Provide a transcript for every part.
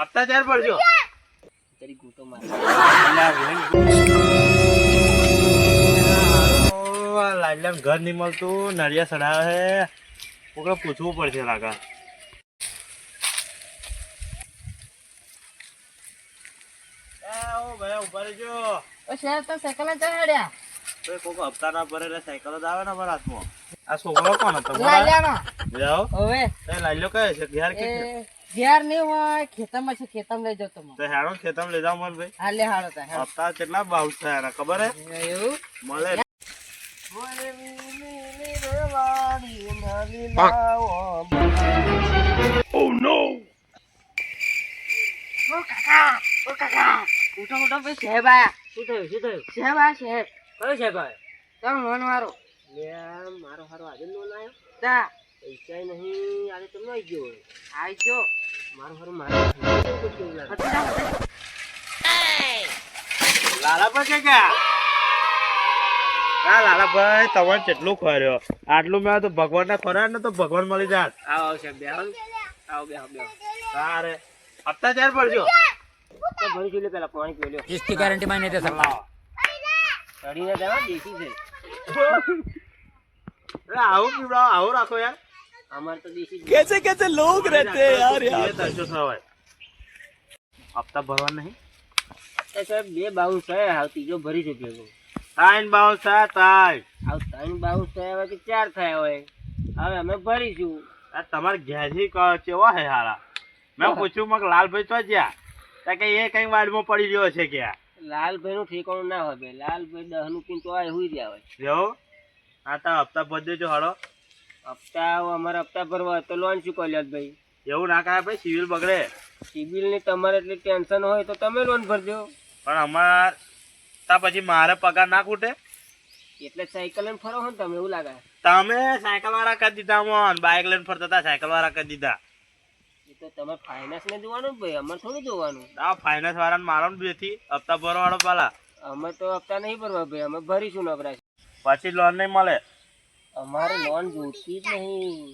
હપ્તા ચાર પડજો. તારી ગોટો માર. લાડલા ઘર નહીં મળતું. નળિયા સડાવે છે. કોકને પૂછવું પડશે લાગા ઊભા રહેજો. ઓ શહેર તો સાયકલ જ ચડાડ્યા તો કોક હપ્તા ના ભરે એટલે સાયકલ જ આવે ને હાથમાં. આ છોકરો કોણ હતો? લાલ્યાનો. જાઓ. હવે. તે લાલ્યો કહે છે ઘેર કે છે? ઘેર નહીં હોય ખેતરમાં છે ખેતરમાં લઈ જાવ તમે. તો હેડો ખેતરમાં લઈ જાઓ મન ભાઈ. હા લે હાલો તા. હપ્તા કેટલા બાઉસ થયા એના ખબર હે? એવું? મળે. ઓ કાકા ઓ કાકા. ઉઠો ઉઠો ભાઈ સાહેબ આયા. શું થયું શું થયું? સાહેબ આયા સાહેબ. કયો છે ભાઈ તમે લોન વાળો લે મારો હારો આજે લોન આવ્યો તા. પૈસા નહીં આજે તમે આવી ગયો આવી ગયો મારું મારું મારું લાલાભાઈ કાકા હા લાલાભાઈ તમારે કેટલું ખોર્યો? આટલું મેં તો ભગવાનને ખોર્યા ને તો ભગવાન મળી જાત. આવો આવશે બે આવો બે બે હા રે હપ્તા ચાર પડજો તો ભરી જોઈ પેલા પાણી પી નહીં દે સર ચડીને દેવા દેશી છે આવું પીવડાવો આવું રાખો યાર. અમારે તો દેશી જ कैसे कैसे लोग रहते हैं यार બે ત્રણસો થવાય હપ્તા ભરવા નહીં તો સાહેબ બે બાઉન્સ થયા હાવ ત્રીજો ભરી ચૂક્યો છું તાઈન બાવ સા તાઈ હાવ ત્રણ બાઉન્સ થયા હોય કે ચાર થયા હોય હવે અમે ભરીશું આ તમારે ઘેરથી ક- કેવા હે હારા મેં પૂછ્યું મગ લાલભાઈ તો જ્યાં તા કે એ કઈ વાડમાં પડી રહ્યો છે કે લાલભાઈ નું ઠેકાણું ના હોય બે લાલભાઈ દહ નું પીન તો આ હુઈ રહ્યા હોય જો આ તા હપ્તા ભરી દેજો હાડો હપ્તા અમારે હપ્તા ભરવા તો લોન ચૂકવો લ્યો ભાઈ એવું ના કરાય ભાઈ સિવિલ બગડે. સિવિલની તમારે એટલી ટેન્શન હોય તો તમે લોન ભરજો. પણ અમાર તા પછી મારે પગાર ના ખૂટે. એટલે સાયકલ લઈને ફરો ને તમે એવું લાગે. તમે સાયકલ વાળા કરી દીધા મોન બાઇક લઈને ફરતા હતા સાયકલ વાળા કરી દીધા. એ તો તમે ફાઇનાન્સ ને જોવાનું ભાઈ અમારે થોડું જોવાનું. આ ફાઇનાન્સ વાળાને મારો ને બેથી. હપ્તા ભરવા પાલા અમે તો હપ્તા નહીં ભરવા ભાઈ અમે ભરીશું નવરા પછી લોન નહીં મળે. અમારે લોન જોતી જ નહીં.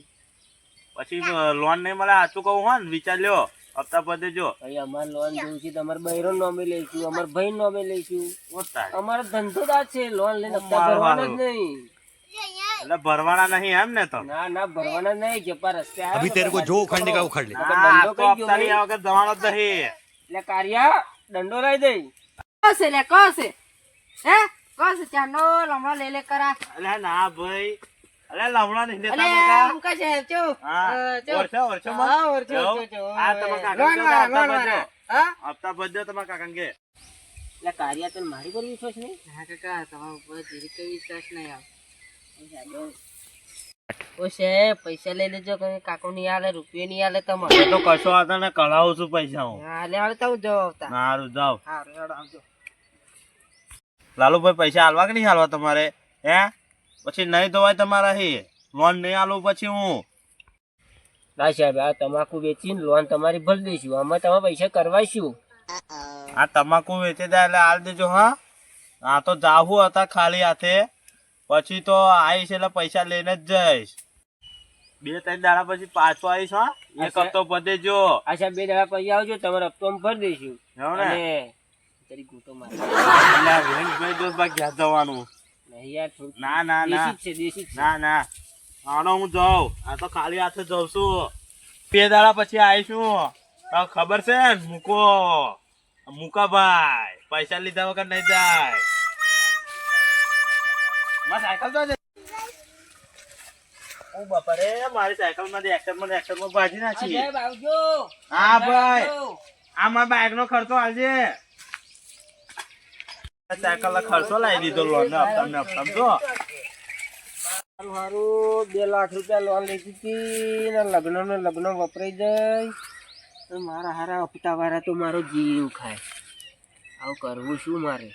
પછી લોન નહીં મળે સાચું કહું હો ને વિચાર લ્યો હપ્તા પતે જો. ભાઈ અમારે લોન જોવું છે તમારે બૈરો નોમે લઈશું અમારે ભાઈ નોમે લઈશું અમારો ધંધો જ છે લોન લઈને હપ્તા ભરવાનો જ નહીં. એટલે ભરવાના નહીં એમ ને તો? ના ના ભરવાના નહીં જપા રસ્તે અભી તેરે કો જો ઉખાડને કા ઉખાડ લે ધંધો કઈ ગયો તારી આ વખત જવાનો જ નહીં. એટલે કાર્યા દંડો લઈ દે. કોસે લે કોસે? હે? કોસે? ચાનો લમણો લે લે કરા. અલ્યા ના ભાઈ. અલે લમણા નહીં દેતા ચો હા? હા ચો આ તમારા કાકા લોન કહેતા વાળા હપ્તા લોન હા? હપ્તા ભરજો તમારા કાકાને કે એટલે કારિયા મારી પર વિશ્વાસ નહીં? હા કાકા તમારા ઉપર જીરી કઈ વિશ્વાસ નહીં આવે. ઓ છે પૈસા લઈ લેજો કે કાકો નહીં આલે રૂપિયો નહીં આલે તમારે. તો કશો હતા ને કઢાવું છું પૈસા હું હા લે હાલ તો જો આવતા. સારું જાઓ. હા રેડો આવજો. લાલુભાઈ પૈસા હાલવા કે નહીં હાલવા તમારે? હે? પછી નહીં ધોવાય તમારા લોન નહીં હાલવું પછી હું. ના સાહેબ આ તમાકુ વેચીને લોન તમારી ભરી દઈશું. અમે તમે પૈસા કરવાઈશું આ તમાકુ વેચી દે એટલે આલ દેજો હા? આ તો જાવું હતા ખાલી હાથે. પછી તો આવીશ એટલે પૈસા લઈને જ જઈશ. બે ત્રણ દાડા પછી પાછો આવીશ હા? એક અચ્છા. હપ્તો બધે જો આશા બે દાડા પછી આવજો. તમારે હપ્તો ભરી દઈશું. એવું અને તારી ગોટો માર. એટલે દોસ્ત બા ઘેર જવાનું. ના ના ના. ના ના. આનો હું જાઉં. આ તો ખાલી હાથે જઉં છું. બે દાડા પછી આવીશું. ખબર છે? ને મૂકો. મૂકા ભાઈ પૈસા લીધા વગર નહીં જાય. માં સાયકલ તો ઓ બાપા રે મારી સાયકલમાંથી એક્ટરમાં એક્ટરમાં ભાજી નાખી. હા ભાઈ. આ મારા બાઈક નો ખર્ચો આલજે બે લાખ રૂપિયા લોન લીધી લગ્ન ને લગ્ન વપરાઈ જાય. મારા હારા હપ્તા તો મારો જીવ ખાય. આવું કરવું શું મારે?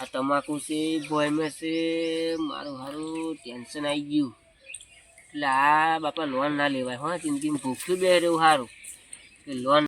આ તમાકુ છે, ભોયમાં છે, મારું હારું ટેન્શન આવી ગયું. એટલે આ બાપા લોન ના લેવાય. હા, જિંદગીમાં ભૂખ્યું બે રહેવું સારું લોન